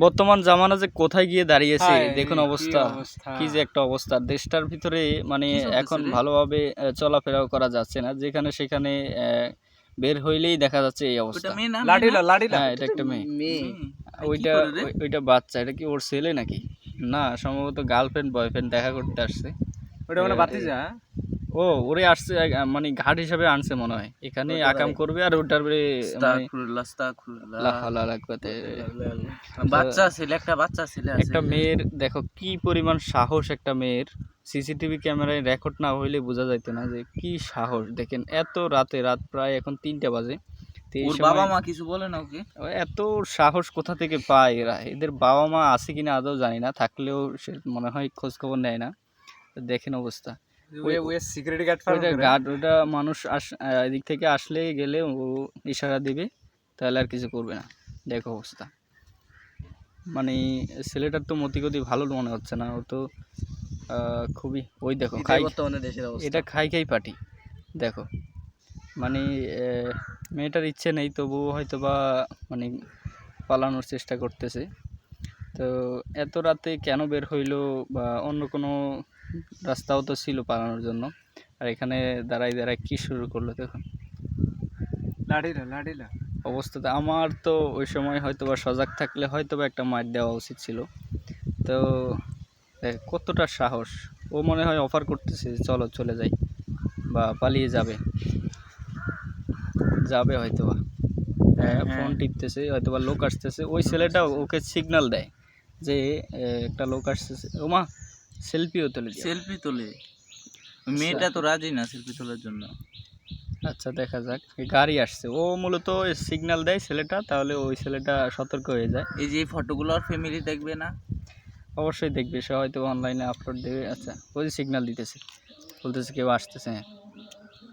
বর্তমান জামানা যে কোথায় গিয়ে দাঁড়িয়েছে দেখুন অবস্থা। কি যে একটা অবস্থা। দেশটার ভিতরে মানে এখন ভালোভাবে চলাফেরাও করা যাচ্ছে না যেখানে সেখানে আহ, বের হইলেই দেখা যাচ্ছে এই অবস্থা। হ্যাঁ এটা একটা মেয়ে। মেয়ে। ওইটা ওইটা বাচ্চা এটা কি ওর ছেলে নাকি? না সম্ভবত গার্লফ্রেন্ড বয়ফ্রেন্ড দেখা করতে আসছে। ওটা মানে বাতিজা? ও ওরে আসছে মানে ঘাট হিসাবে আনছে মনে হয়। এখানে আকাম করবে আর ওটার পরে মানে বাচ্চা ছেলে একটা বাচ্চা ছেলে একটা মেয়ের দেখো কি পরিমাণ সাহস একটা মেয়ের। সিসিটিভি ক্যামেরায় রেকর্ড না হইলে বোঝা যাইতো না যে কি সাহস। দেখেন এত রাতে রাত প্রায় এখন তিনটা বাজে। ওর বাবা মা কিছু বলে না ওকে? এত সাহস কোথা থেকে পায় এরা? এদের বাবা মা আছে কিনা আদৌ জানি না। থাকলেও সে মনে হয় খোঁজ খবর নেয় না। দেখেন অবস্থা। সিকিউরিটি গার্ড ওইটা গার্ড ওটা মানুষ আস এদিক থেকে আসলে গেলে ও ইশারা দিবে তাহলে আর কিছু করবে না। দেখো অবস্থা। মানে ছেলেটার তো মতিগতি ভালো মনে হচ্ছে না ও তো খুবই ওই দেখো খাই এটা খাই খাই পাটি দেখো। মানে মেয়েটার ইচ্ছে নেই তবুও হয়তো বা মানে পালানোর চেষ্টা করতেছে। তো এত রাতে কেন বের হইল বা অন্য কোনো রাস্তাও তো ছিল পালানোর জন্য। আর এখানে দাঁড়াই দাঁড়াই কি শুরু করল দেখুন লাঠিলা লাঠিলা অবস্থাতে আমার তো ওই সময় হয়তো বা সজাগ থাকলে হয়তো বা একটা মার দেওয়া উচিত ছিল। তো দেখ কতটা সাহস? ও মনে হয় অফার করতেছে চলো চলে যাই বা পালিয়ে যাবে। যাবে হয়তো বা হ্যাঁ, ফোন। টিপতেছে হয়তো বা লোক আসতেছে। ওই ছেলেটা ওকে সিগন্যাল দেয় যে একটা লোক আসতেছে। ওমা সেলফিও তোলে সেলফি তোলে মেয়েটা তো রাজি না সেলফি তোলার জন্য। আচ্ছা দেখা যাক। গাড়ি আসছে। ও মূলত সিগন্যাল দেয় ছেলেটা তাহলে ওই ছেলেটা সতর্ক হয়ে যায়। এই যে এই ফটোগুলো আর ফ্যামিলি দেখবে না? অবশ্যই দেখবে। সে হয়তো অনলাইনে আপলোড দেবে। আচ্ছা ওই যে সিগন্যাল দিতেছে। বলতেছে কেউ আসতেছে হ্যাঁ।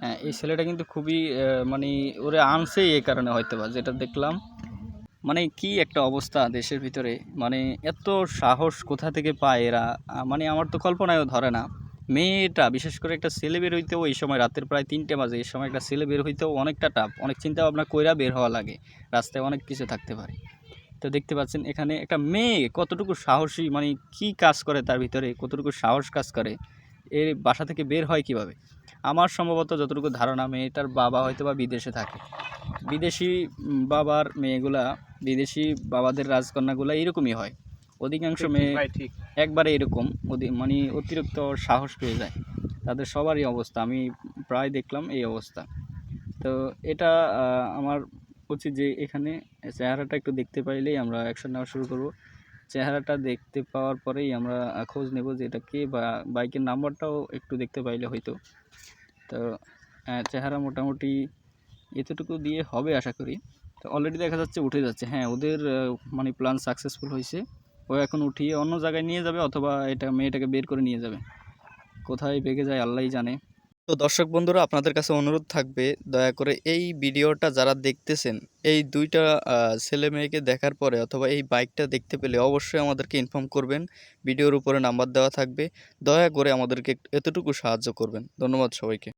হ্যাঁ এই ছেলেটা কিন্তু খুবই মানে ওরে আনছে এই কারণে হয়তো বা যেটা দেখলাম। মানে কি একটা অবস্থা দেশের ভিতরে? মানে এত সাহস কোথা থেকে পায় এরা? মানে আমার তো কল্পনায়ও ধরে না। মেয়েটা, বিশেষ করে একটা ছেলে বের হইতেও এই সময় রাতের প্রায় তিনটে বাজে, এই সময় একটা ছেলে বের হইতেও অনেকটা টাফ অনেক চিন্তা ভাবনা কইরা বের হওয়া লাগে। রাস্তায় অনেক কিছু থাকতে পারে। তো দেখতে পাচ্ছেন এখানে একটা মেয়ে কতটুকু সাহসী মানে কি কাজ করে তার ভিতরে, কতটুকু সাহস কাজ করে, এর বাসা থেকে বের হয় কীভাবে? আমার সম্ভবত যতটুকু ধারণা, মেয়েটার বাবা হয়তো বা বিদেশে থাকে। বিদেশি বাবার মেয়েগুলা বিদেশি বাবাদের রাজকন্যাগুলা এরকমই হয়। অধিকাংশ মেয়ে ঠিক। একবারে এরকম মানে অতিরিক্ত সাহস পেয়ে যায়। তাদের সবারই অবস্থা আমি প্রায় দেখলাম এই অবস্থা। তো এটা আমার উচিত যে এখানে চেহারাটা একটু দেখতে পাইলেই আমরা অ্যাকশন নেওয়া শুরু করব। চেহারাটা দেখতে পাওয়ার পরেই আমরা খোঁজ নেব যে এটা কে বা বাইকের নাম্বারটাও একটু দেখতে পাইলে হয়তো। তো চেহারা মোটামুটি এতটুকু দিয়ে হবে আশা করি। তো অলরেডি দেখা যাচ্ছে উঠে যাচ্ছে। হ্যাঁ ওদের মানে প্ল্যান সাকসেসফুল হয়েছে। ও এখন উঠিয়ে অন্য জায়গায় নিয়ে যাবে অথবা এটা মেয়েটাকে বের করে নিয়ে যাবে। কোথায় বেগে যায় আল্লাহই জানে। তো দর্শক বন্ধুরা, আপনাদের কাছে অনুরোধ থাকবে, দয়া করে এই ভিডিওটা যারা দেখতেছেন, এই দুইটা ছেলে মেয়েকে দেখার পরে অথবা এই বাইকটা দেখতে পেলে অবশ্যই আমাদেরকে ইনফর্ম করবেন। ভিডিওর উপরে নাম্বার দেওয়া থাকবে। দয়া করে আমাদেরকে এতটুকু সাহায্য করবেন। ধন্যবাদ সবাইকে।